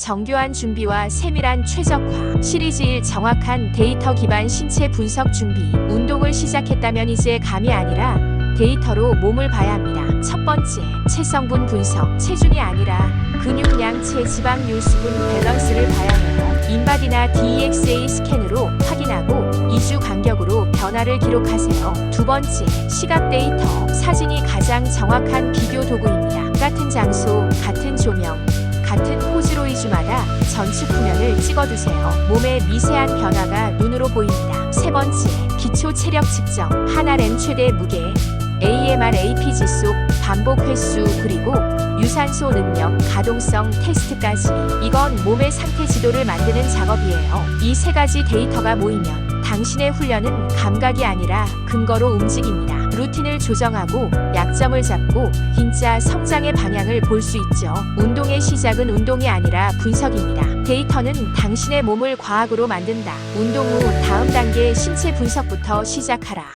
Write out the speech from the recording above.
정교한 준비와 세밀한 최적화, 시리즈 1 정확한 데이터 기반 신체 분석 준비, 운동을 시작했다면 이제 감이 아니라 데이터로 몸을 봐야 합니다. 첫 번째, 체성분 분석, 체중이 아니라 근육 양체 지방률 수분 밸런스를 봐야 해요. 인바디나 DEXA 스캔으로 확인하고 2주 간격으로 변화를 기록하세요. 두 번째, 시각 데이터, 사진이 가장 정확한 비교 도구입니다. 같은 장소, 같은 조명, 같은 포즈로 2 주마다 전측 후면을 찍어두세요. 몸의 미세한 변화가 눈으로 보입니다. 세 번째, 기초 체력 측정, 하나램 최대 무게, AMR AP 지수, 반복 횟수, 그리고 유산소 능력, 가동성 테스트까지. 이건 몸의 상태 지도를 만드는 작업이에요. 이 세 가지 데이터가 모이면 당신의 훈련은 감각이 아니라 근거로 움직입니다. 루틴을 조정하고 약점을 잡고 진짜 성장의 방향을 볼 수 있죠. 운동의 시작은 운동이 아니라 분석입니다. 데이터는 당신의 몸을 과학으로 만든다. 운동 후 다음 단계 신체 분석부터 시작하라.